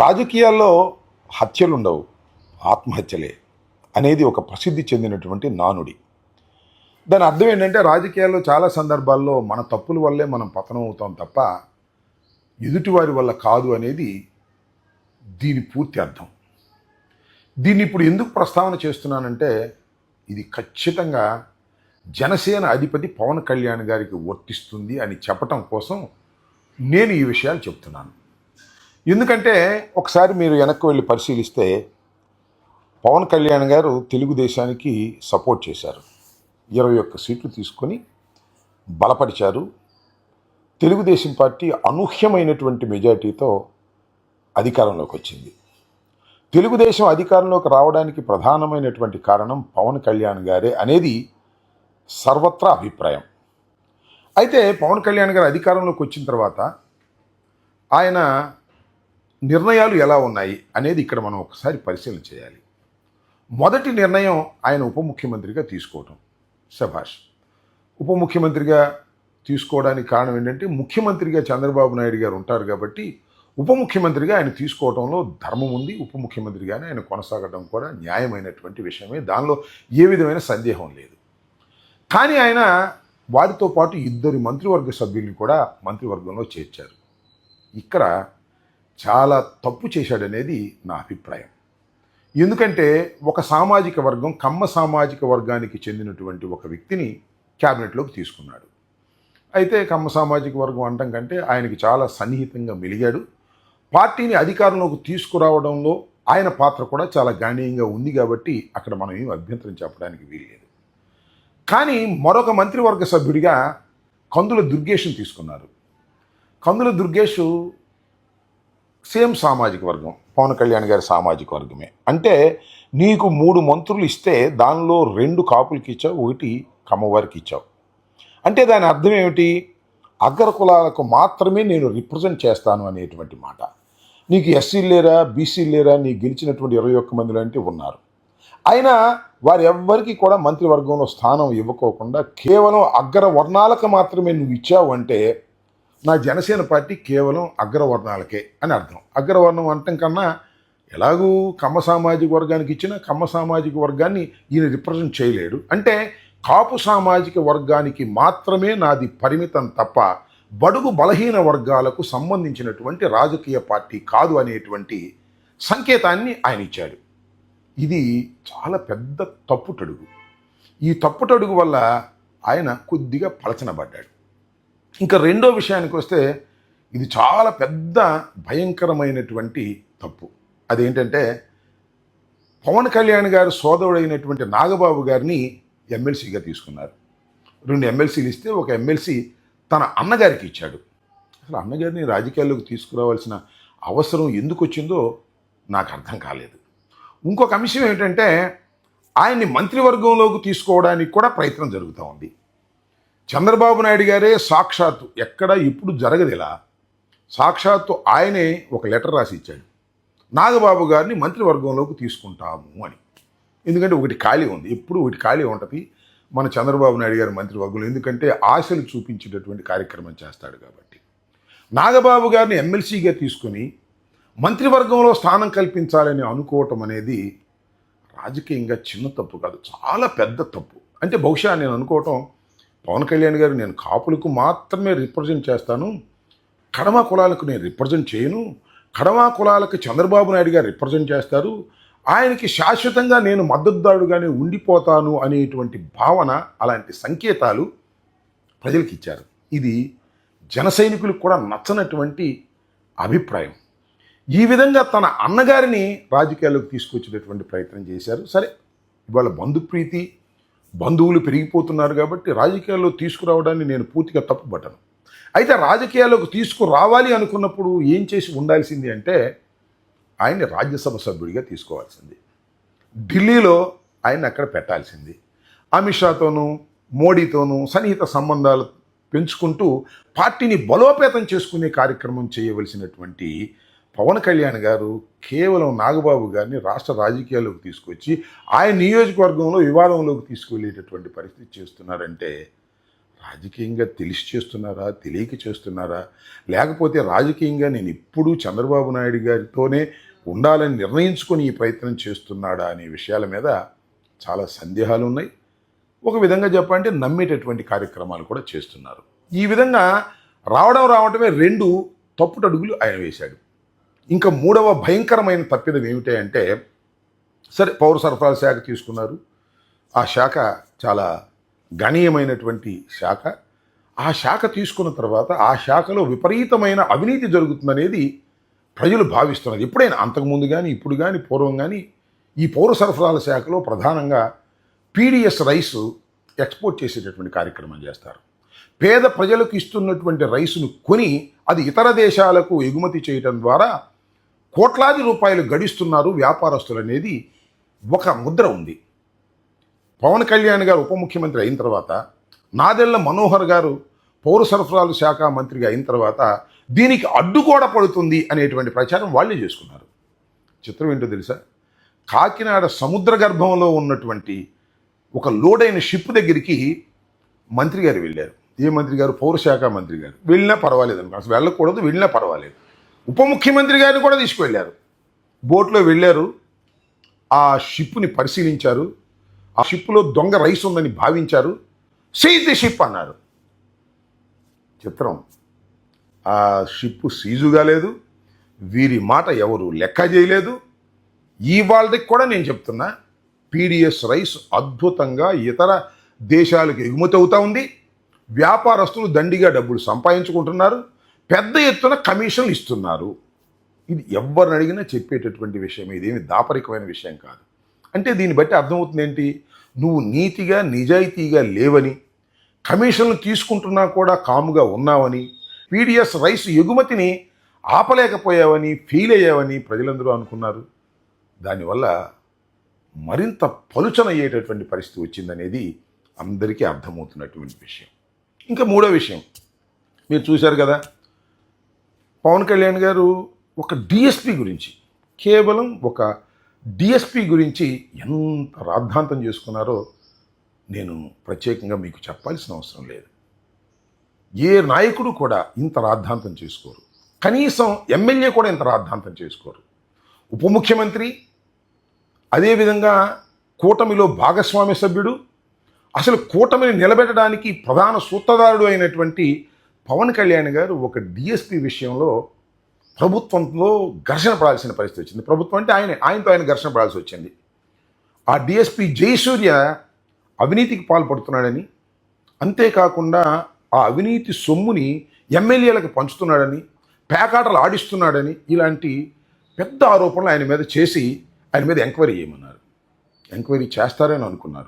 రాజకీయాల్లో హత్యలు ఉండవు ఆత్మహత్యలే అనేది ఒక ప్రసిద్ధి చెందినటువంటి నానుడి. దాని అర్థం ఏంటంటే రాజకీయాల్లో చాలా సందర్భాల్లో మన తప్పుల వల్లే మనం పతనం అవుతాం తప్ప ఎదుటివారి వల్ల కాదు అనేది దీని పూర్తి అర్థం. దీన్ని ఇప్పుడు ఎందుకు ప్రస్తావన చేస్తున్నానంటే ఇది ఖచ్చితంగా జనసేన అధిపతి పవన్ కళ్యాణ్ గారికి వర్తిస్తుంది అని చెప్పటం కోసం నేను ఈ విషయాలు చెప్తున్నాను. ఎందుకంటే ఒకసారి మీరు వెనక్కి వెళ్ళి పరిశీలిస్తే పవన్ కళ్యాణ్ గారు తెలుగుదేశానికి సపోర్ట్ చేశారు. ఇరవై ఒక్క సీట్లు తీసుకొని బలపరిచారు. తెలుగుదేశం పార్టీ అనూహ్యమైనటువంటి మెజార్టీతో అధికారంలోకి వచ్చింది. తెలుగుదేశం అధికారంలోకి రావడానికి ప్రధానమైనటువంటి కారణం పవన్ కళ్యాణ్ గారే అనేది సర్వత్రా అభిప్రాయం. అయితే పవన్ కళ్యాణ్ గారు అధికారంలోకి వచ్చిన తర్వాత ఆయన నిర్ణయాలు ఎలా ఉన్నాయి అనేది ఇక్కడ మనం ఒకసారి పరిశీలన చేయాలి. మొదటి నిర్ణయం ఆయన ఉప ముఖ్యమంత్రిగా తీసుకోవటం శభాష్ ఉప ముఖ్యమంత్రిగా తీసుకోవడానికి కారణం ఏంటంటే ముఖ్యమంత్రిగా చంద్రబాబు నాయుడు గారు ఉంటారు కాబట్టి ఉప ముఖ్యమంత్రిగా ఆయన తీసుకోవడంలో ధర్మం ఉంది ఉప ముఖ్యమంత్రిగానే ఆయన కొనసాగడం కూడా న్యాయమైనటువంటి విషయమే. దానిలో ఏ విధమైన సందేహం లేదు. కానీ ఆయన వారితో పాటు ఇద్దరు మంత్రివర్గ సభ్యుల్ని కూడా మంత్రివర్గంలో చేర్చారు. ఇక్కడ చాలా తప్పు చేశాడనేది నా అభిప్రాయం. ఎందుకంటే ఒక సామాజిక వర్గం కమ్మ సామాజిక వర్గానికి చెందినటువంటి ఒక వ్యక్తిని క్యాబినెట్లోకి తీసుకున్నాడు. అయితే కమ్మ సామాజిక వర్గం అంటం కంటే ఆయనకి చాలా సన్నిహితంగా మెలిగాడు. పార్టీని అధికారంలోకి తీసుకురావడంలో ఆయన పాత్ర కూడా చాలా గణనీయంగా ఉంది కాబట్టి అక్కడ మనం ఏం అభ్యంతరం చెప్పడానికి వీల్లేదు. కానీ మరొక మంత్రివర్గ సభ్యుడిగా కందుల దుర్గేష్ని తీసుకున్నారు. కందుల దుర్గేష్ సేమ్ సామాజిక వర్గం పవన్ కళ్యాణ్ గారి సామాజిక వర్గమే. అంటే నీకు మూడు మంత్రులు ఇస్తే దానిలో రెండు కాపులకి ఇచ్చావు ఒకటి కమ్మవారికి ఇచ్చావు. అంటే దాని అర్థం ఏమిటి? అగ్ర కులాలకు మాత్రమే నేను రిప్రజెంట్ చేస్తాను అనేటువంటి మాట. నీకు ఎస్సీలు లేరా బీసీలు లేరా నీ గెలిచినటువంటి ఇరవై ఒక్క మంది లాంటివి ఉన్నారు. అయినా వారు ఎవ్వరికి కూడా మంత్రివర్గంలో స్థానం ఇవ్వకోకుండా కేవలం అగ్ర వర్ణాలకు మాత్రమే నువ్వు ఇచ్చావు అంటే నా జనసేన పార్టీ కేవలం అగ్రవర్ణాలకే అని అర్థం. అగ్రవర్ణం అనటం కన్నా ఎలాగూ కమ్మ సామాజిక వర్గానికి ఇచ్చిన కమ్మ సామాజిక వర్గాన్ని ఈయన రిప్రజెంట్ చేయలేడు. అంటే కాపు సామాజిక వర్గానికి మాత్రమే నాది పరిమితం తప్ప బడుగు బలహీన వర్గాలకు సంబంధించినటువంటి రాజకీయ పార్టీ కాదు అనేటువంటి సంకేతాన్ని ఆయన ఇచ్చాడు. ఇది చాలా పెద్ద తప్పుటడుగు. ఈ తప్పుటడుగు వల్ల ఆయన కొద్దిగా పలచనబడ్డాడు. ఇంకా రెండో విషయానికి వస్తే ఇది చాలా పెద్ద భయంకరమైనటువంటి తప్పు. అదేంటంటే పవన్ కళ్యాణ్ గారు సోదరుడైనటువంటి నాగబాబు గారిని ఎమ్మెల్సీగా తీసుకున్నారు. రెండు ఎమ్మెల్సీలు ఇస్తే ఒక ఎమ్మెల్సీ తన అన్నగారికి ఇచ్చాడు. అసలు అన్నగారిని రాజకీయాల్లోకి తీసుకురావాల్సిన అవసరం ఎందుకు వచ్చిందో నాకు అర్థం కాలేదు. ఇంకొక అంశం ఏంటంటే ఆయన్ని మంత్రివర్గంలోకి తీసుకోవడానికి కూడా ప్రయత్నం జరుగుతూ ఉంది. చంద్రబాబు నాయుడు గారే సాక్షాత్తు ఎక్కడ ఇప్పుడు జరగదు ఇలా. సాక్షాత్తు ఆయనే ఒక లెటర్ రాసి ఇచ్చాడు నాగబాబు గారిని మంత్రివర్గంలోకి తీసుకుంటాము అని. ఎందుకంటే ఒకటి ఖాళీ ఉంది. ఎప్పుడు ఒకటి ఖాళీ ఉంటుంది. మన చంద్రబాబు నాయుడు గారి మంత్రివర్గంలో. ఎందుకంటే ఆశలు చూపించేటటువంటి కార్యక్రమం చేస్తాడు కాబట్టి. నాగబాబు గారిని ఎమ్మెల్సీగా తీసుకుని మంత్రివర్గంలో స్థానం కల్పించాలని అనుకోవటం అనేది రాజకీయంగా చిన్న తప్పు కాదు. చాలా పెద్ద తప్పు. అంటే బహుశా నేను అనుకోవటం పవన్ కళ్యాణ్ గారు నేను కాపులకు మాత్రమే రిప్రజెంట్ చేస్తాను. కడమ కులాలకు నేను రిప్రజెంట్ చేయను. కడమ కులాలకు చంద్రబాబు నాయుడు గారు రిప్రజెంట్ చేస్తారు. ఆయనకి శాశ్వతంగా నేను మద్దతుదారుడుగానే ఉండిపోతాను అనేటువంటి భావన అలాంటి సంకేతాలు ప్రజలకు ఇచ్చారు. ఇది జన సైనికులకు కూడా నచ్చనటువంటి అభిప్రాయం. ఈ విధంగా తన అన్నగారిని రాజకీయాల్లోకి తీసుకొచ్చేటటువంటి ప్రయత్నం చేశారు. సరే ఇవాళ బంధుప్రీతి బంధువులు పెరిగిపోతున్నారు కాబట్టి రాజకీయాల్లో తీసుకురావడాన్ని నేను పూర్తిగా తప్పుబట్టను అయితే రాజకీయాల్లోకి తీసుకురావాలి అనుకున్నప్పుడు ఏం చేసి ఉండాల్సింది అంటే ఆయన్ని రాజ్యసభ సభ్యుడిగా తీసుకోవాల్సింది. ఢిల్లీలో ఆయన అక్కడ పెట్టాల్సింది. అమిత్ షాతోనూ మోడీతోనూ సన్నిహిత సంబంధాలు పెంచుకుంటూ పార్టీని బలోపేతం చేసుకునే కార్యక్రమం చేయవలసినటువంటి పవన్ కళ్యాణ్ గారు కేవలం నాగబాబు గారిని రాష్ట్ర రాజకీయాల్లోకి తీసుకొచ్చి ఆయన నియోజకవర్గంలో వివాదంలోకి తీసుకువెళ్ళేటటువంటి పరిస్థితి చేస్తున్నారంటే రాజకీయంగా తెలిసి చేస్తున్నారా తెలియక చేస్తున్నారా? లేకపోతే రాజకీయంగా నేను ఇప్పుడు చంద్రబాబు నాయుడు గారితోనే ఉండాలని నిర్ణయించుకొని ఈ ప్రయత్నం చేస్తున్నాడా అనే విషయాల మీద చాలా సందేహాలు ఉన్నాయి. ఒక విధంగా చెప్పాలంటే నమ్మేటటువంటి కార్యక్రమాలు కూడా చేస్తున్నారు. ఈ విధంగా రావడం రావడమే రెండు తప్పుటడుగులు ఆయన వేశాడు. ఇంకా మూడవ భయంకరమైన తప్పిదం ఏమిటి అంటే సరే పౌర సరఫరాల శాఖ తీసుకున్నారు. ఆ శాఖ చాలా గణనీయమైనటువంటి శాఖ. ఆ శాఖ తీసుకున్న తర్వాత ఆ శాఖలో విపరీతమైన అవినీతి జరుగుతుందనేది ప్రజలు భావిస్తున్నారు. ఎప్పుడైనా అంతకుముందు కానీ ఇప్పుడు కానీ పూర్వం కానీ ఈ పౌర సరఫరాల శాఖలో ప్రధానంగా పీడిఎస్ రైస్ ఎక్స్పోర్ట్ చేసేటటువంటి కార్యక్రమం చేస్తారు. పేద ప్రజలకు ఇస్తున్నటువంటి రైసును కొని అది ఇతర దేశాలకు ఎగుమతి చేయటం ద్వారా కోట్లాది రూపాయలు గడిస్తున్నారు వ్యాపారస్తులు అనేది ఒక ముద్ర ఉంది. పవన్ కళ్యాణ్ గారు ఉప ముఖ్యమంత్రి అయిన తర్వాత నాదెళ్ళ మనోహర్ గారు పౌర సరఫరాల శాఖ మంత్రిగా అయిన తర్వాత దీనికి అడ్డుకోడ పడుతుంది అనేటువంటి ప్రచారం వాళ్ళే చేసుకున్నారు. చిత్రం ఏంటో తెలుసా? కాకినాడ సముద్ర గర్భంలో ఉన్నటువంటి ఒక లోడైన షిప్ దగ్గరికి మంత్రి గారు వెళ్ళారు. ఏ మంత్రి గారు? పౌరశాఖ మంత్రి గారు. వెళ్ళినా పర్వాలేదు అనుకో. అసలు వెళ్ళకూడదు వెళ్ళినా పర్వాలేదు. ఉప ముఖ్యమంత్రి గారిని కూడా తీసుకువెళ్ళారు. బోట్లో వెళ్ళారు. ఆ షిప్ని పరిశీలించారు. ఆ షిప్లో దొంగ రైస్ ఉందని భావించారు. సీజ్ ది షిప్ అన్నారు. చిత్రం. ఆ షిప్ సీజుగా లేదు. వీరి మాట ఎవరు లెక్క చేయలేదు. ఇవాళకి కూడా నేను చెప్తున్నా పీడిఎస్ రైస్ అద్భుతంగా ఇతర దేశాలకు ఎగుమతి అవుతూ ఉంది. వ్యాపారస్తులు దండిగా డబ్బులు సంపాదించుకుంటున్నారు. పెద్ద ఎత్తున కమిషన్లు ఇస్తున్నారు. ఇది ఎవరిని అడిగినా చెప్పేటటువంటి విషయం ఇదేమి దాపరికమైన విషయం కాదు. అంటే దీన్ని బట్టి అర్థమవుతుంది ఏంటి? నువ్వు నీతిగా నిజాయితీగా లేవని కమిషన్లు తీసుకుంటున్నా కూడా కాముగా ఉన్నావని పీడిఎస్ రైస్ ఎగుమతిని ఆపలేకపోయావని ఫీల్ అయ్యావని ప్రజలందరూ అనుకున్నారు. దానివల్ల మరింత పలుచన అయ్యేటటువంటి పరిస్థితి వచ్చిందనేది అందరికీ అర్థమవుతున్నటువంటి విషయం. ఇంకా మూడో విషయం. మీరు చూశారు కదా పవన్ కళ్యాణ్ గారు ఒక డిఎస్పి గురించి కేవలం ఒక డిఎస్పి గురించి ఎంత రాద్ధాంతం చేసుకున్నారో నేను ప్రత్యేకంగా మీకు చెప్పాల్సిన అవసరం లేదు. ఏ నాయకుడు కూడా ఇంత రాద్ధాంతం చేసుకోరు. కనీసం ఎమ్మెల్యే కూడా ఇంత రాద్ధాంతం చేసుకోరు. ఉప ముఖ్యమంత్రి అదేవిధంగా కూటమిలో భాగస్వామ్య సభ్యుడు అసలు కూటమిని నిలబెట్టడానికి ప్రధాన సూత్రధారుడు అయినటువంటి పవన్ కళ్యాణ్ గారు ఒక డిఎస్పి విషయంలో ప్రభుత్వంలో ఘర్షణ పడాల్సిన పరిస్థితి వచ్చింది. ప్రభుత్వం అంటే ఆయన ఆయనతో ఆయన ఘర్షణ పడాల్సి వచ్చింది. ఆ డిఎస్పి జయసూర్య అవినీతికి పాల్పడుతున్నాడని అంతేకాకుండా ఆ అవినీతి సొమ్ముని ఎమ్మెల్యేలకు పంచుతున్నాడని పేకాటలు ఆడిస్తున్నాడని ఇలాంటి పెద్ద ఆరోపణలు ఆయన మీద చేసి ఆయన మీద ఎంక్వైరీ చేయమన్నారు. ఎంక్వైరీ చేస్తారని అనుకున్నారు.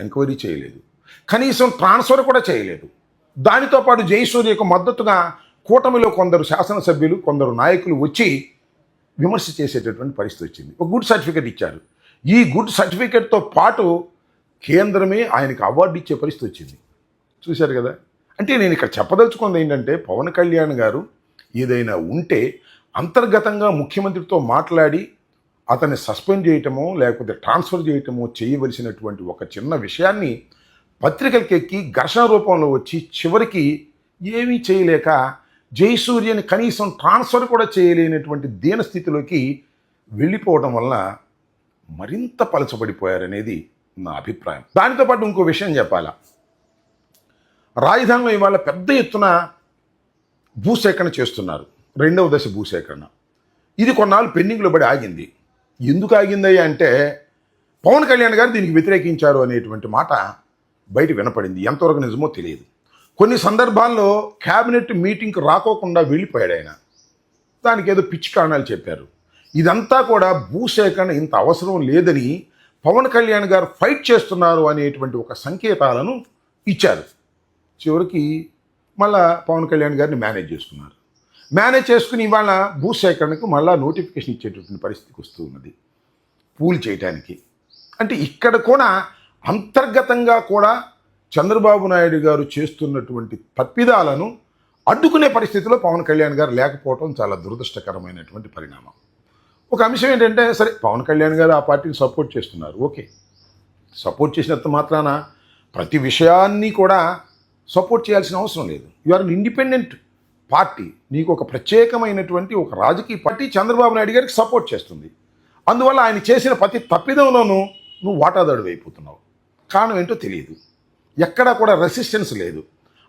ఎంక్వైరీ చేయలేదు. కనీసం ట్రాన్స్ఫర్ కూడా చేయలేదు. దానితో పాటు జయసూర్యకు మద్దతుగా కూటమిలో కొందరు శాసనసభ్యులు కొందరు నాయకులు వచ్చి విమర్శ చేసేటటువంటి పరిస్థితి వచ్చింది. ఒక గుడ్ సర్టిఫికేట్ ఇచ్చారు. ఈ గుడ్ సర్టిఫికేట్తో పాటు కేంద్రమే ఆయనకు అవార్డు ఇచ్చే పరిస్థితి వచ్చింది. చూశారు కదా? అంటే నేను ఇక్కడ చెప్పదలుచుకుంది ఏంటంటే పవన్ కళ్యాణ్ గారు ఏదైనా ఉంటే అంతర్గతంగా ముఖ్యమంత్రితో మాట్లాడి అతన్ని సస్పెండ్ చేయటమో లేకపోతే ట్రాన్స్ఫర్ చేయటమో చేయవలసినటువంటి ఒక చిన్న విషయాన్ని పత్రికలకెక్కి ఘర్షణ రూపంలో వచ్చి చివరికి ఏమీ చేయలేక జయసూర్యని కనీసం ట్రాన్స్ఫర్ కూడా చేయలేనటువంటి దీనస్థితిలోకి వెళ్ళిపోవడం వలన మరింత పలచబడిపోయారనేది నా అభిప్రాయం. దానితో పాటు ఇంకో విషయం చెప్పాలా? రాజధానిలో ఇవాళ పెద్ద ఎత్తున భూసేకరణ చేస్తున్నారు. రెండవ దశ భూసేకరణ. ఇది కొన్నాళ్ళు పెండింగ్లో పడి ఆగింది. ఎందుకు ఆగిందయ్యా అంటే పవన్ కళ్యాణ్ గారు దీనికి వ్యతిరేకించారు అనేటువంటి మాట బయట వినపడింది. ఎంతవరకు నిజమో తెలియదు. కొన్ని సందర్భాల్లో క్యాబినెట్ మీటింగ్కి రాకోకుండా వెళ్ళిపోయాడు ఆయన. దానికి ఏదో పిచ్చి కారణాలు చెప్పారు. ఇదంతా కూడా భూసేకరణ ఇంత అవసరం లేదని పవన్ కళ్యాణ్ గారు ఫైట్ చేస్తున్నారు అనేటువంటి ఒక సంకేతాలను ఇచ్చారు. చివరికి మళ్ళా పవన్ కళ్యాణ్ గారిని మేనేజ్ చేసుకున్నారు. మేనేజ్ చేసుకుని ఇవాళ భూసేకరణకు మళ్ళా నోటిఫికేషన్ ఇచ్చేటటువంటి పరిస్థితికి వస్తూ ఉన్నది. పూల్ చేయటానికి. అంటే ఇక్కడ కూడా అంతర్గతంగా కూడా చంద్రబాబు నాయుడు గారు చేస్తున్నటువంటి తప్పిదాలను అడ్డుకునే పరిస్థితిలో పవన్ కళ్యాణ్ గారు లేకపోవడం చాలా దురదృష్టకరమైనటువంటి పరిణామం. ఒక అంశం ఏంటంటే సరే పవన్ కళ్యాణ్ గారు ఆ పార్టీని సపోర్ట్ చేస్తున్నారు. ఓకే. సపోర్ట్ చేసినంత మాత్రాన ప్రతి విషయాన్ని కూడా సపోర్ట్ చేయాల్సిన అవసరం లేదు. You are independent party. నీకు ఒక ప్రత్యేకమైనటువంటి ఒక రాజకీయ పార్టీ చంద్రబాబు నాయుడు గారికి సపోర్ట్ చేస్తుంది. అందువల్ల ఆయన చేసిన ప్రతి తప్పిదంలోనూ నువ్వు వాటాదాడు అయిపోతున్నావు. కారణం ఏంటో తెలియదు. ఎక్కడా కూడా రెసిస్టెన్స్ లేదు.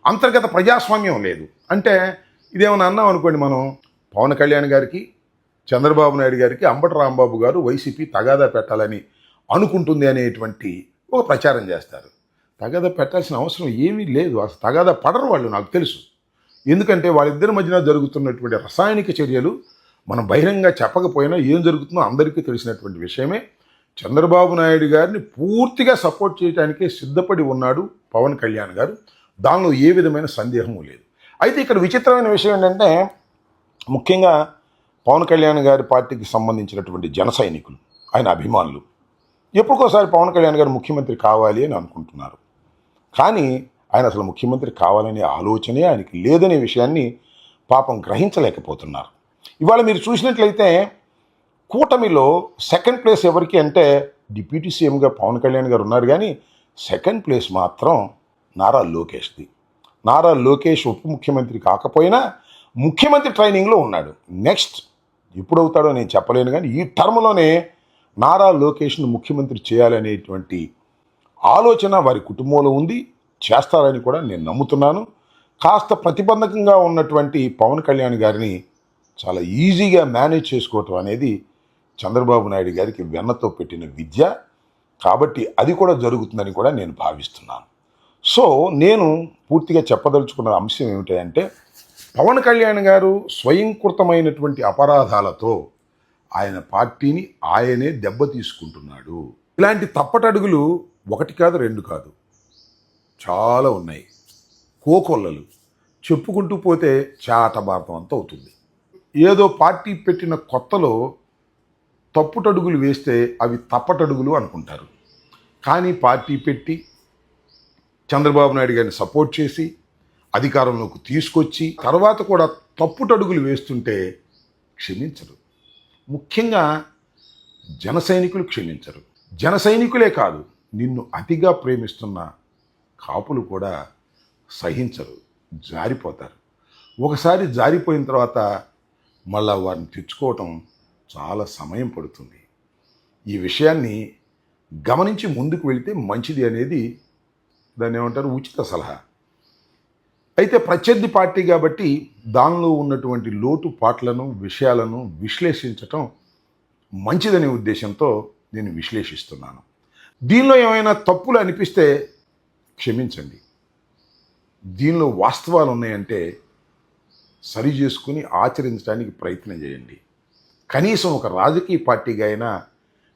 అంతర్గత ప్రజాస్వామ్యం లేదు. అంటే ఇదేమన్నా అన్నాం అనుకోండి మనం పవన్ కళ్యాణ్ గారికి చంద్రబాబు నాయుడు గారికి అంబటి రాంబాబు గారు వైసీపీ తగాదా పెట్టాలని అనుకుంటుంది అనేటువంటి ఒక ప్రచారం చేస్తారు. తగాదా పెట్టాల్సిన అవసరం ఏమీ లేదు. అసలు తగాదా పడరు వాళ్ళు నాకు తెలుసు. ఎందుకంటే వాళ్ళిద్దరి మధ్యన జరుగుతున్నటువంటి రసాయనిక చర్యలు మనం బహిరంగ చెప్పకపోయినా ఏం జరుగుతుందో అందరికీ తెలిసినటువంటి విషయమే. చంద్రబాబు నాయుడు గారిని పూర్తిగా సపోర్ట్ చేయడానికే సిద్ధపడి ఉన్నాడు పవన్ కళ్యాణ్ గారు. దానిలో ఏ విధమైన సందేహము లేదు. అయితే ఇక్కడ విచిత్రమైన విషయం ఏంటంటే ముఖ్యంగా పవన్ కళ్యాణ్ గారి పార్టీకి సంబంధించినటువంటి జన సైనికులు ఆయన అభిమానులు ఎప్పుడుకోసారి పవన్ కళ్యాణ్ గారు ముఖ్యమంత్రి కావాలి అని అనుకుంటున్నారు. కానీ ఆయన అసలు ముఖ్యమంత్రి కావాలనే ఆలోచనే ఆయనకి లేదనే విషయాన్ని పాపం గ్రహించలేకపోతున్నారు. ఇవాళ మీరు చూసినట్లయితే కూటమిలో సెకండ్ ప్లేస్ ఎవరికి అంటే డిప్యూటీ సీఎంగా పవన్ కళ్యాణ్ గారు ఉన్నారు కానీ సెకండ్ ప్లేస్ మాత్రం నారా లోకేష్ది. నారా లోకేష్ ఉప ముఖ్యమంత్రి కాకపోయినా ముఖ్యమంత్రి ట్రైనింగ్లో ఉన్నాడు. నెక్స్ట్ ఎప్పుడవుతాడో నేను చెప్పలేను కానీ ఈ టర్మ్లోనే నారా లోకేష్ను ముఖ్యమంత్రి చేయాలనేటువంటి ఆలోచన వారి కుటుంబంలో ఉంది. చేస్తారని కూడా నేను నమ్ముతున్నాను. కాస్త ప్రతిబంధకంగా ఉన్నటువంటి పవన్ కళ్యాణ్ గారిని చాలా ఈజీగా మేనేజ్ చేసుకోవటం అనేది చంద్రబాబు నాయుడు గారికి వెన్నతో పెట్టిన విద్య కాబట్టి అది కూడా జరుగుతుందని కూడా నేను భావిస్తున్నాను. సో నేను పూర్తిగా చెప్పదలుచుకున్న అంశం ఏమిటంటే పవన్ కళ్యాణ్ గారు స్వయంకృతమైనటువంటి అపరాధాలతో ఆయన పార్టీని ఆయనే దెబ్బ తీసుకుంటున్నాడు. ఇలాంటి తప్పటడుగులు ఒకటి కాదు రెండు కాదు. చాలా ఉన్నాయి. కోకొల్లలు. చెప్పుకుంటూ పోతే చాట భారతం అంతా అవుతుంది. ఏదో పార్టీ పెట్టిన కొత్తలో తప్పుటడుగులు వేస్తే అవి తప్పటడుగులు అనుకుంటారు. కానీ పార్టీ పెట్టి చంద్రబాబు నాయుడు గారిని సపోర్ట్ చేసి అధికారంలోకి తీసుకొచ్చి తర్వాత కూడా తప్పుటడుగులు వేస్తుంటే క్షమించరు. ముఖ్యంగా జన సైనికులు క్షమించరు. జన సైనికులే కాదు నిన్ను అతిగా ప్రేమిస్తున్న కాపులు కూడా సహించరు జారిపోతారు. ఒకసారి జారిపోయిన తర్వాత మళ్ళా వారిని తెచ్చుకోవటం చాలా సమయం పడుతుంది. ఈ విషయాన్ని గమనించి ముందుకు వెళితే మంచిది అనేది దాన్ని ఏమంటారు? ఉచిత సలహా. అయితే ప్రత్యర్థి పార్టీ కాబట్టి దానిలో ఉన్నటువంటి లోటు పాట్లను విషయాలను విశ్లేషించటం మంచిదనే ఉద్దేశంతో నేను విశ్లేషిస్తున్నాను. దీనిలో ఏమైనా తప్పులు అనిపిస్తే క్షమించండి. దీనిలో వాస్తవాలు ఉన్నాయంటే సరి చేసుకుని ఆచరించడానికి ప్రయత్నం చేయండి. కనీసం ఒక రాజకీయ పార్టీగా అయినా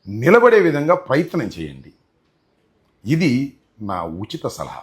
నిలబడే విధంగా ప్రయత్నం చేయండి. ఇది నా ఉచిత సలహా.